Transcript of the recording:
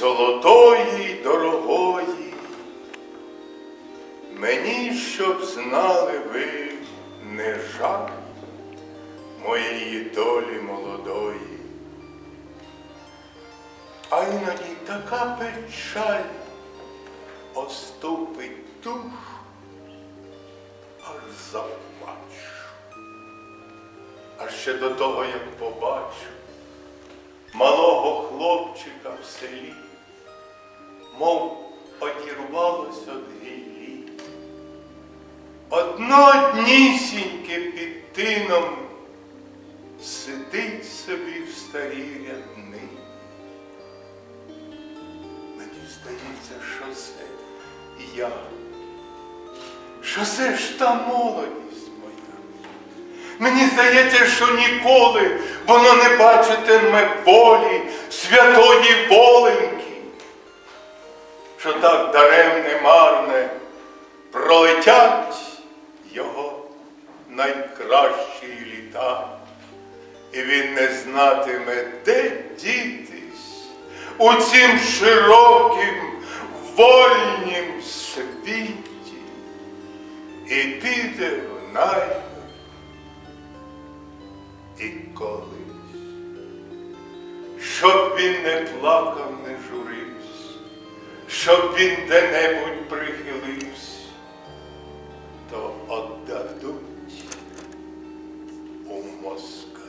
золотої дорогої. Мені, щоб знали ви, не жаль моєї долі молодої. А іноді така печаль оступить душу, аж заплачу. А ще до того, як побачу малого хлопчика в селі, мов одірвалось од гіллі. Одноднісіньке під тином сидить собі в старій рядни. Мені здається, що це я, що це ж та молодість моя. Мені здається, що ніколи воно не бачитиме волі святої воленьки, що так даремне марне пролетять його найкращі літа, і він не знатиме, де дітись у цім широкім вольнім світі, і піде в найми і колись, щоб він не плакав, не щоб він де-небудь прихилився, то отдадуть у мозку.